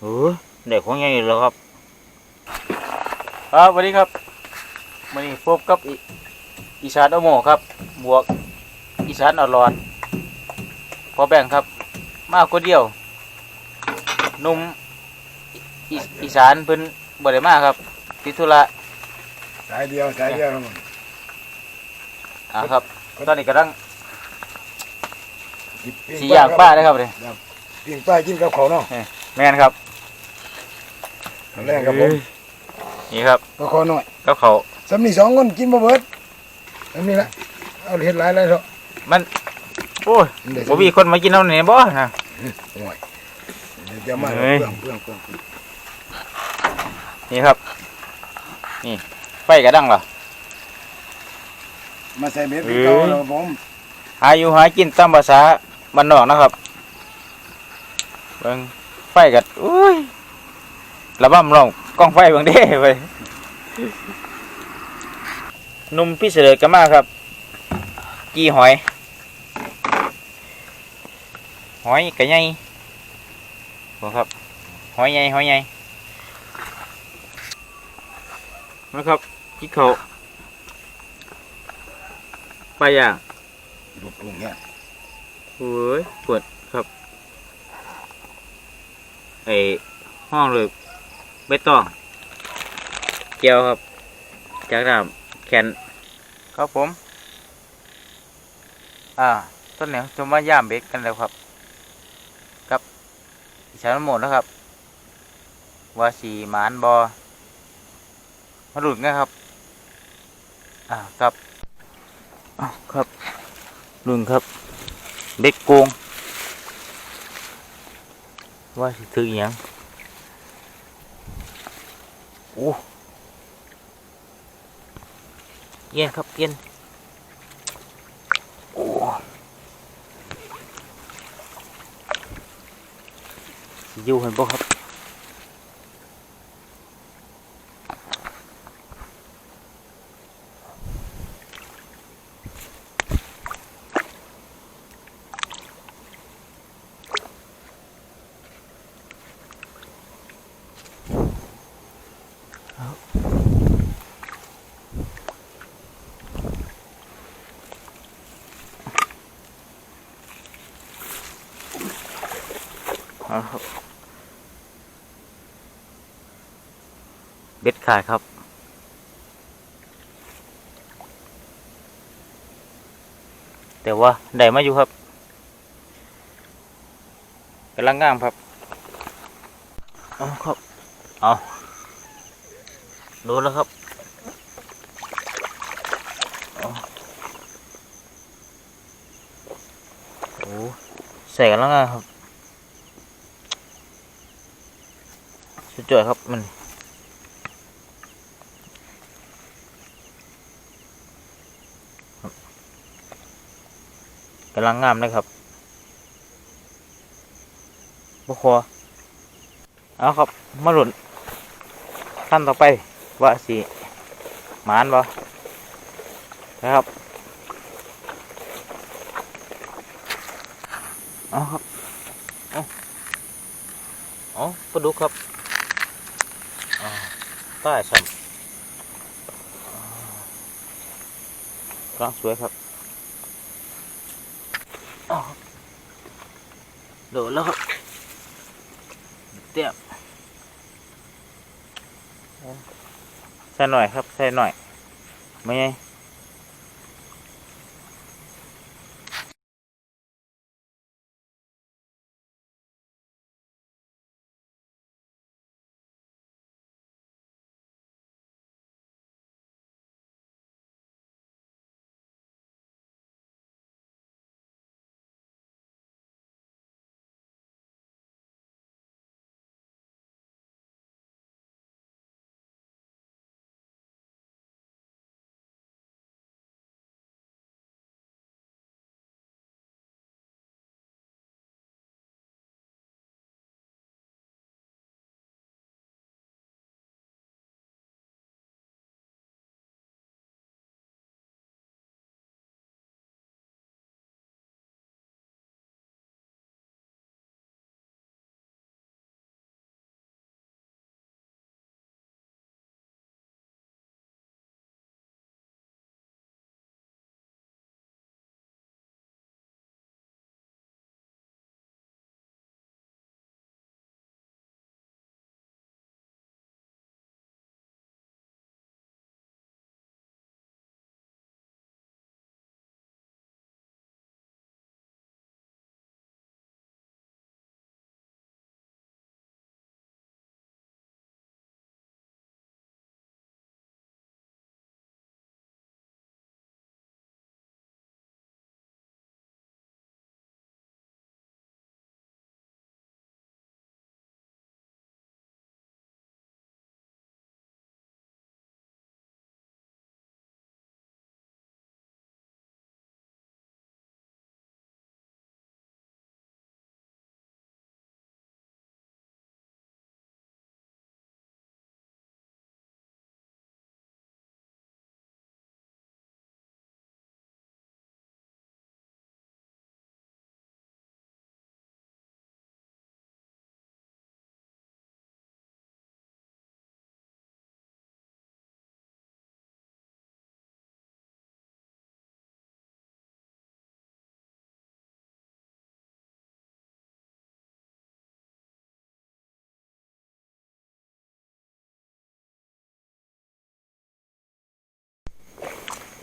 เออเด็กของยังอีกแล้วครับ ครับสวัสดีครับวันนี้พบกับอีอีสานอโมครับ บวกอีสานอรอนพอแบ่งครับ มาคนเดียวหนุ่มอีอีสานเพิ่นบ่ได้มาครับติดธุระสายเดียวสายเดียวครับผมอ่าครับ ตอนนี้กำลังปิ้สีย่างป้าได้ครับเลยปิ้งป้ากินกับเขาวเนาะแม่นครับ แรงครับผมนี่ครับก็ขอหน่อยกับเขาวสำนีสองคนกินบ่เบิดสำนีละเอาเห็ดหลายหลายเถอะมันโอ้ยมันได้บ่มีคนมากินเอาไหนบ่นะโอ้ยเดี๋ยวจะมาเฮ้ยเปลืองเปลืองเปลืองนี่ครับ นี่ไฟกระดังเหรอมาใส่เบ็ดเป็นเก่าแล้วครับผมหาอยู่หากินตามภาษาบ้านนอกนะครับเบิ่งไฟกัดอุ้ย ระบำลองกล้องไฟเบางเด้ไปหนุ่มพี่เสด็จกันมาครับจีหอย หอยกระไงบอกครับ หอยใหญ่หอยใหญ่นะครับที่เขาปลาย่างลูกลุงเนี่ยโอ้ยปวดครับไอห้องเลย ใบตองเกียวครับ จากน้ำแคนครับผม อ่าต้นเหนียวจะมาย่ามเบกกันแล้วครับกับอีสานหมดแล้วครับ ว่าสีหมานบอมาหลุดกันครับ อ่าครับอ้าวครับลุนครับ เบ็ดโกงว่าสิถืออหยัง โอ้เอียนครับเอียนโอ้อยู่เห็นบ่ครับ เอาครับเบ็ดขาดครับ แต่ว่าได้มาอยู่ครับกำลังง่ามครับเอาครับเอาโดนแล้วครับเอาโอ้ใส่กันแล้วง่ามครับ สุด ยอดครับมันกำลังงามเลยครับบุคอเอาครับ มาหลุนขั้นต่อไป ว่าสีหมานบ่นะครับ เอาครับ เอาเอาปลาดุกครับ ต้ซ้ำร่างสวยครับโดดแล้วครับเตี้ยมใส่หน่อยครับ ใส่หน่อย ไม่ไง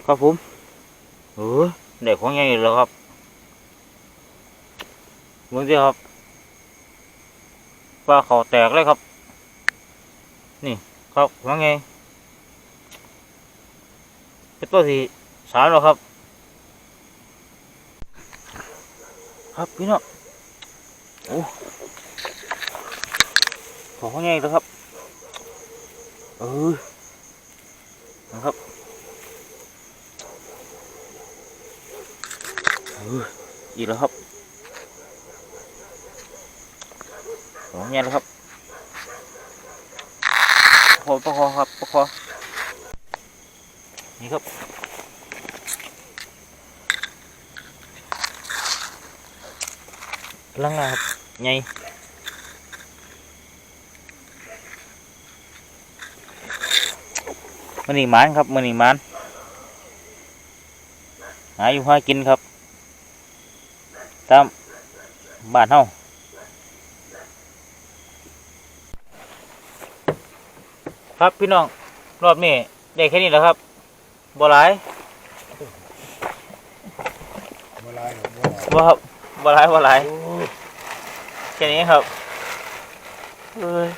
ครับผมเออเด็กของใหญ่แล้วครับมึงสิครับปลาเขาแตกเลยครับ นี่ครับของใหญ่เป็นตัวที่สามแล้วครับ ครับพี่น้องโอ้ของใหญ่แล้วครับ เออนะครับ อีกแล้วครับของใหญ่แล้วครับประคอประคอครับประคอนี่ครับกำลังงครับใหญ่มันนี่มันครับมันนี่มันหาอยู่หากินครับ ตามบ้านเฮาครับพี่น้องรอบนี้ได้แค่นี้แหล้วครับบ่หลายบ่ลายหรอกบ่ลายบ่ครับบ่หลายบ่หลายโอ้ยแค่นี้ครับเอ้ย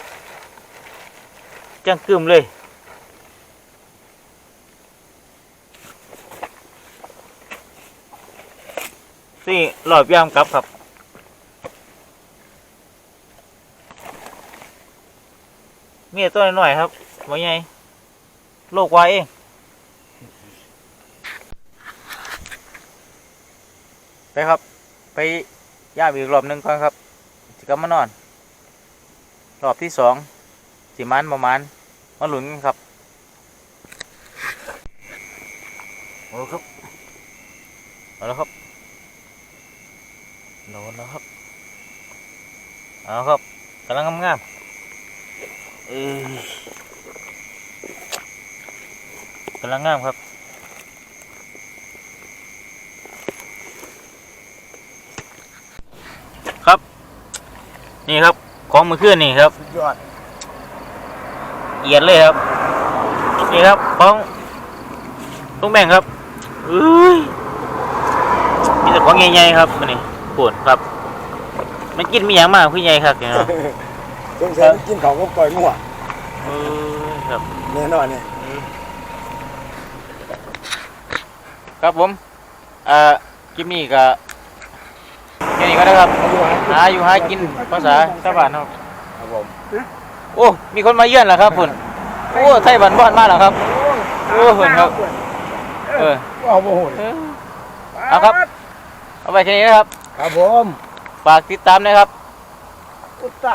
จังกึมเลย สี่หลอดย่ามกลับครับ มีแต่ตัวหน่อยครับว่าไงโลกวาเองไปครับ ไปย่ามอีกรอบหนึ่งก่อนครับจะกลับมานอน รอบที่สองสิมันประมาณมาหลุนกันครับโอ้ครับเอาล้วครับ โดนแล้วครับ เอาครับกำลังงามๆเอ้ยกำลังงามครับครับ นี่ครับของมือขึ้นนี่ครับสุดยอดเอียดเลยครับ นี่ครับของลุงแบ่งครับเอ้ยมีแต่ของใหญ่ๆครับมันนี่ ปวดครับ มันกินมีอย่างมากพี่ใหญ่ครับเนี่ยเนาะสงสัยมันกินเขาก็ปล่อยงัวเอ้ยครับแน่นอนเนี่ยครับผมเอ่อคลิปนี้ก็แค่นี้ก็ได้ครับหาอยู่หากินภาษาชาวบ้านครับครับผมโอ้มีคนมาเยือนแล้วครับพุ่นโอ้ไทยบ้านบ้านมาแล้วครับโอ้เพิ่นครับเออเอาบ่โหดเออเอาครับ เอาไปแค่นี้นะครับ ครับผมฝากติดตามนะครับ อุดตาย